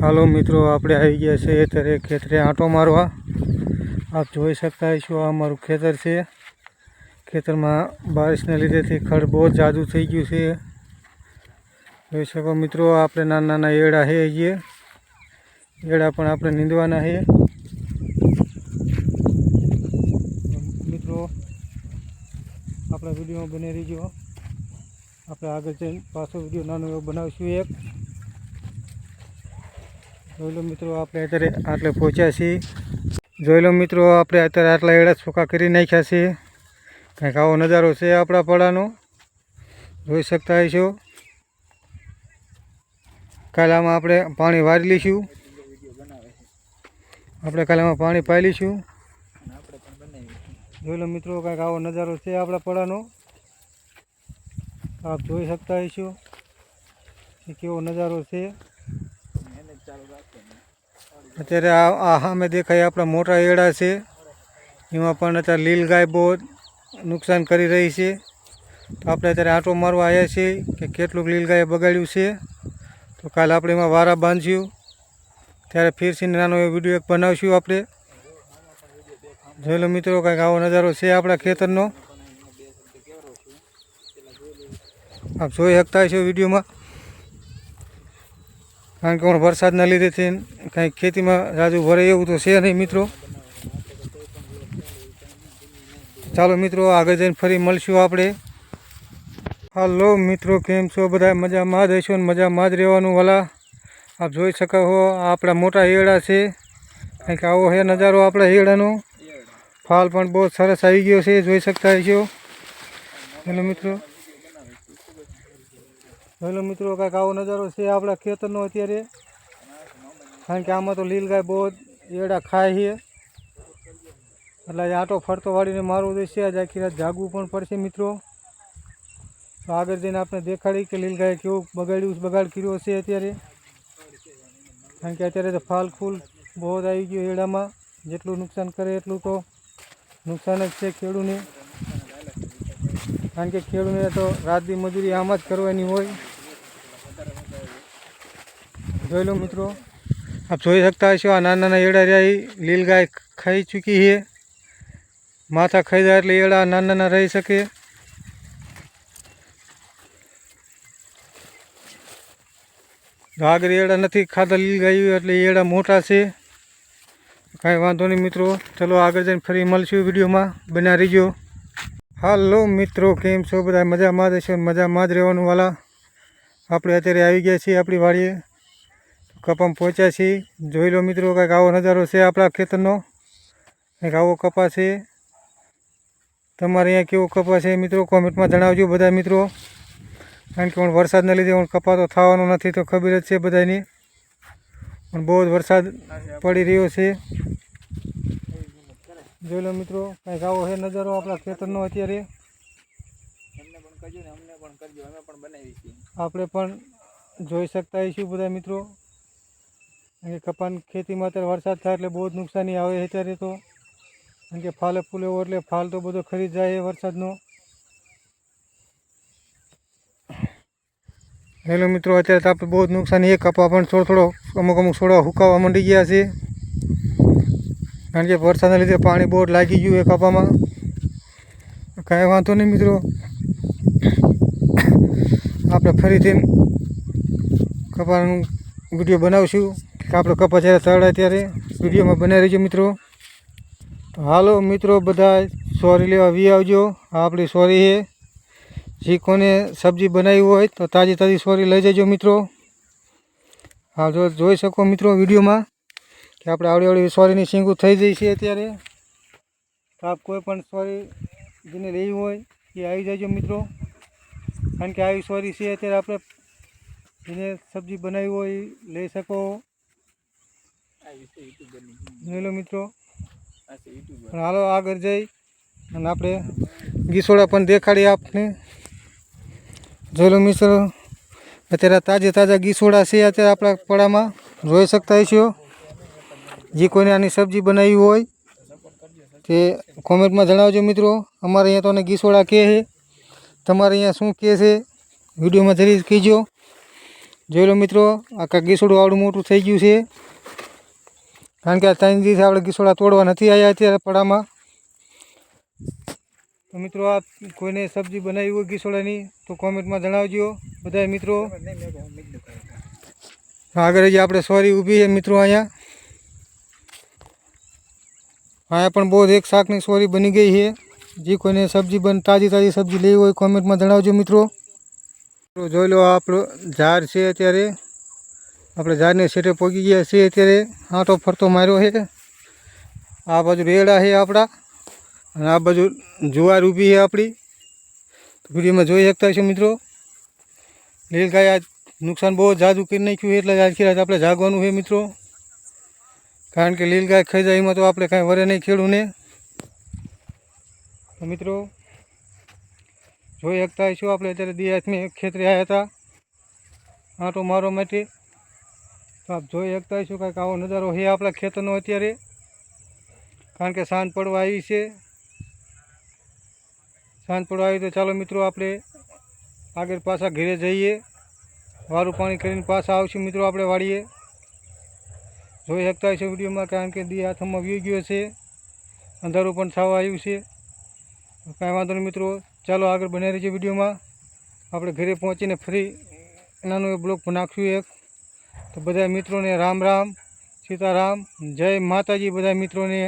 હાલો મિત્રો, આપણે આવી ગયા છે અત્યારે ખેતરે આંટો મારવા. આપ જોઈ શકતા છો આ અમારું ખેતર છે. ખેતરમાં બારિશને લીધેથી ખડ બહુ જ જાદુ થઈ ગયું છે. જોઈ શકો મિત્રો, આપણે નાના નાના એડા છે અહીંયા એડા પણ આપણે નીંદવાના છે મિત્રો, આપણા વિડીયોમાં બની રહીજો. આપણે આગળ જઈને પાછો વીડિયો નાનો એવો બનાવીશું એક. જોઈ લો મિત્રો, આપણે અત્યારે આટલે પહોંચ્યા છીએ. જોઈ લો મિત્રો, આપણે અત્યારે આટલા એડા સૂકા કરી નાખ્યા છીએ. કંઈક આવો નજારો છે આપણા પડાનો. જોઈ શકતા છો કાલે આમાં આપણે પાણી વારી લઈશું. આપણે કાલે આમાં પાણી પાઈ લઈશું. જોઈ લો મિત્રો, કંઈક આવો નજારો છે આપણા પડાનો. આપ જોઈ શકતા હશો કે કેવો નજારો છે. અત્યારે આ સામે દેખાય આપણા મોટા એડા છે. એમાં પણ અત્યારે લીલ ગાય બહુ નુકસાન કરી રહી છે. તો આપણે અત્યારે આંટો મારવા આવ્યા છીએ કે કેટલુંક લીલ ગાયે બગાડ્યું છે. તો કાલે આપણે એમાં વારા બાંધ્યું ત્યારે ફીરસીને નાનો એવો વીડિયો એક બનાવશું આપણે. જોઈ લો મિત્રો, કંઈક આવો નજારો છે આપણા ખેતરનો. આપ જોઈ શકતા છો વિડીયોમાં કારણ કે હમણાં વરસાદના લીધેથી કાંઈ ખેતીમાં રાજુ ભરે એવું તો છે નહીં, મિત્રો. ચાલો, મિત્રો, આગળ જઈને ફરી મળશું આપણે. હાલો, મિત્રો, કેમ છો? બધા મજામાં જ હશો ને મજામાં જ રહેવાનું, વાલા? આપ જોઈ શકો હો આપણા મોટા હેડા છે. કંઈક આવો હે નજારો આપણા હેડાનો? ફાલ પણ બહુ સરસ આવી ગયો છે, જોઈ શકતા હશો. હેલો, મિત્રો. હેલો મિત્રો, કાંઈક આવો નજારો છે આપણા ખેતરનો અત્યારે. કારણ કે આમાં તો લીલ ગાય બહુ એડા ખાય છે. એટલે આટો ફરતો વાળીને મારવું દેશે આજે આખી રાત જાગવું પણ પડશે મિત્રો. તો આગળ જઈને આપણે દેખાડી કે લીલ ગાય કેવું બગાડ્યું બગાડ કર્યો છે અત્યારે. કારણ કે અત્યારે તો ફાલ ફૂલ બહુ જ આવી ગયો એડામાં. જેટલું નુકસાન કરે એટલું તો નુકસાન જ છે ખેડૂને. કારણ કે ખેડૂને તો રાતની મજૂરી આમ જ કરવાની હોય. જોઈ લો મિત્રો. આપ જોઈ શકતા હશો, આ નાના નાના એડા રહ્યા ઈ. લીલ ગાય ખાઈ ચૂકી છે માથા ખાઈ જાય એટલે એડા નાના નાના રહી શકે. તો આગળ એડા નથી ખાતા લીલ ગાયું એટલે એડા મોટા છે. કાંઈ વાંધો નહીં મિત્રો. ચલો આગળ જઈને ફરી મળશું વિડીયોમાં. બન્યા રહીજો. હાલો મિત્રો, કેમ છો? બધા મજામાં જ છો ને મજામાં જ રહેવાનું વાલા. આપણે અત્યારે આવી ગયા છીએ આપણી વાડીએ. કપામાં પહોંચ્યા છીએ. જોઈ લો મિત્રો, કંઈક આવો નજારો છે આપણા ખેતરનો. કંઈક આવો કપા છે. તમારે અહીંયા કેવો કપા છે મિત્રો? કોમેન્ટમાં જણાવજો બધા મિત્રો. કારણ કે હું વરસાદના લીધે હું કપા તો થવાનો નથી તો ખબર જ છે બધાની પણ બહુ જ વરસાદ પડી રહ્યો છે. જોઈ લો મિત્રો, કંઈક આવો છે નજારો આપણા ખેતરનો અત્યારે. આપણે પણ જોઈ શકતા હોઈશું બધા મિત્રો. કારણ કે કપાન ખેતીમાં અત્યારે વરસાદ થાય એટલે બહુ જ નુકસાની આવે અત્યારે તો. કારણ કે ફાલે ફૂલે એટલે ફાલ તો બધો ખરી જાય વરસાદનો. હેલો મિત્રો, અત્યારે તો આપણે બહુ જ નુકસાની છે. કપા પણ થોડો થોડો અમુક અમુક છોડવા હુકાવા માંડી ગયા છે. કારણ કે વરસાદના લીધે પાણી બહુ લાગી ગયું એ કપામાં. કાંઈ વાંધો નહીં મિત્રો. આપણે ફરીથી કપાનું વીડિયો બનાવશું. આપણે કપા જ્યારે તળાય ત્યારે વિડીયોમાં બનાવી રહીજો મિત્રો. તો હાલો મિત્રો, બધા સોરી લેવા વી આવજો. આ આપણી સોરી છે. જે કોને સબ્જી બનાવી હોય તો તાજી તાજી સોરી લઈ જજો મિત્રો. હા જો જોઈ શકો મિત્રો વિડીયોમાં કે આપણે આવડી આવડી સોરીની શીંગું થઈ જઈ છે અત્યારે. તો આપ કોઈ પણ સોરી જેને લેવી હોય એ આવી જજો મિત્રો. કારણ કે આવી સોરી છે, અત્યારે આપણે જેને સબ્જી બનાવી હોય લઈ શકો. જોઈ લો મિત્રો. હાલો આગળ જઈ અને આપણે ગીસોડા પણ દેખાડીએ આપને. જોઈ લો મિત્રો અત્યારે તાજે તાજા ગીસોડા છે અત્યારે આપણા પડામાં. જોઈ શકતા છો જે કોઈને આની સબ્જી બનાવી હોય તે કોમેન્ટમાં જણાવજો મિત્રો. અમારે અહીંયા તો ગીસોડા કહે છે. તમારે અહીંયા શું કહે છે? વિડીયોમાં જરી કહેજો. જોઈ લો મિત્રો આખા ગીસોડું આવડું મોટું થઈ ગયું છે. કારણ કે આ ત્રણ દિવસ આપણે ગીસોડા તોડવા નથી આવ્યા અત્યારે પડામાં. તો મિત્રો આ કોઈને સબ્જી બનાવી હોય ગીસોડાની, તો કોમેન્ટમાં જણાવજો. બધા મિત્રો. આગળ જે આપણે સોરી ઊભી છે મિત્રો અહીંયા. અહીંયા પણ બહુ એક શાકની સોરી બની ગઈ છે. જે કોઈને સબ્જી બન, તાજી તાજી સબ્જી લેવી હોય કોમેન્ટમાં જણાવજો મિત્રો. જોઈ લો આપણો ઝાડ છે અત્યારે. આપણે ઝાડને સેટે પહોંચી ગયા છીએ અત્યારે. આંટો ફરતો માર્યો છે. આ બાજુ રેડા છે આપણા. અને આ બાજુ જુવાર ઊભી છે આપણી. તો વિડીયોમાં જોઈ શકતા છો મિત્રો. લીલગાય આજ નુકસાન બહુ જાજુ કરી નાખ્યું એટલે જ આખી રાત આપણે જાગવાનું છે મિત્રો. કારણ કે લીલગાય ખાઈ જાય એમાં તો આપણે કાંઈ વરે નહીં ખેડું ને તો મિત્રો, જોઈ શકતા હશો આપણે અત્યારે દિયાથમાં ખેતરે આવ્યા હતા. આંટો મારવા માટે તો આપ જોઈ શકતા હશો કાંઈક આવો નજારો છે આપણા ખેતરનો અત્યારે. કારણ કે સાંજ પડવા આવી છે. સાંજ પડવા આવી તો ચાલો મિત્રો આપણે આગળ પાછા ઘરે જઈએ. વારું પાણી કરીને પાછા આવશું મિત્રો આપણે વાળીએ જોઈ શકતા હશો વિડીયોમાં કારણ કે દી હાથમાં વી ગયો છે. અંધારું પણ થવા આવ્યું છે. કાંઈ વાંધો નહીં મિત્રો, ચાલો આગળ બનાવી રહીએ વિડીયોમાં. આપણે ઘરે પહોંચીને ફરી નાનો એ બ્લોક નાખશું એક. તો બધા મિત્રોને રામ રામ સીતારામ જય માતાજી બધા મિત્રોને.